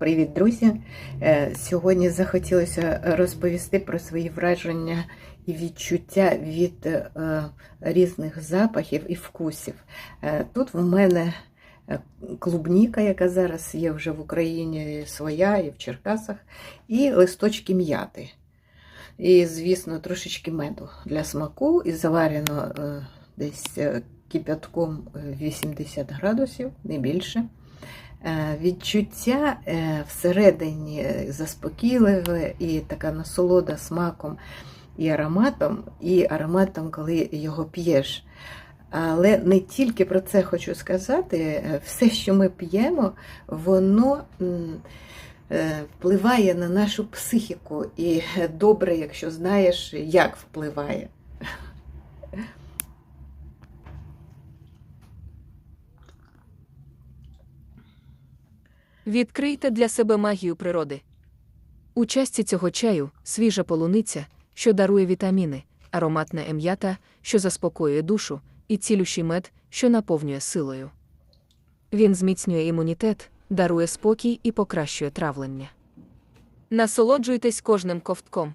Привіт, друзі! Е, Сьогодні захотілося розповісти про свої враження і відчуття від е, різних запахів і вкусів. Е, Тут в мене клубніка, яка зараз є вже в Україні своя і в Черкасах, і листочки м'яти. І, звісно, трошечки меду для смаку, і заварено десь кипятком е, 80 градусів, не більше. Е, Відчуття е, всередині заспокійливе і така насолода смаком і ароматом, і ароматом, коли його п'єш. Але не тільки про це хочу сказати. е, Все, що ми п'ємо, воно е, впливає на нашу психіку. І добре, якщо знаєш, як впливає. Відкрийте для себе магію природи. У часті цього чаю свіжа полуниця, що дарує вітаміни, ароматна ем'ята, що заспокоює душу, і цілющий мед, що наповнює силою. Він зміцнює імунітет, дарує спокій і покращує травлення. Насолоджуйтесь кожним ковтком.